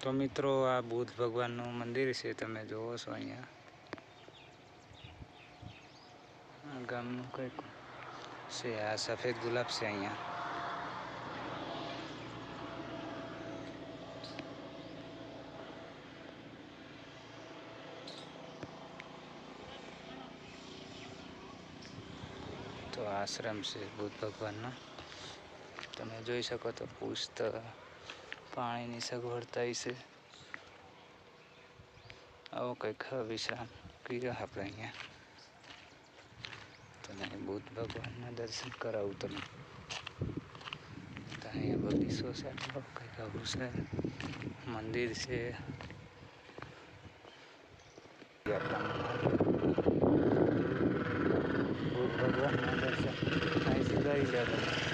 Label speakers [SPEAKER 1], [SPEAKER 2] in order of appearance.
[SPEAKER 1] તો મિત્રો, આ બુદ્ધ ભગવાનનું મંદિર છે, તમે જોવો છો અહીંયા. ગામનું કંઈક છે, આ સફેદ ગુલાબ છે અહીંયા. તો આશ્રમ છે બુદ્ધ ભગવાનનો. તમે જોઈ શકો તો પુસ્તક. પાણીની સગવડ થઈ છે આવો કંઈક વિશ્રામ કર્યા આપણે અહીંયા તમે બુદ્ધ ભગવાનના દર્શન કરાવું તમે તો અહીંયા બગીચો છે આટલો કંઈક આવું છે મંદિર છે આપણા બુદ્ધ ભગવાનના દર્શન અહીંથી કરી લે તમે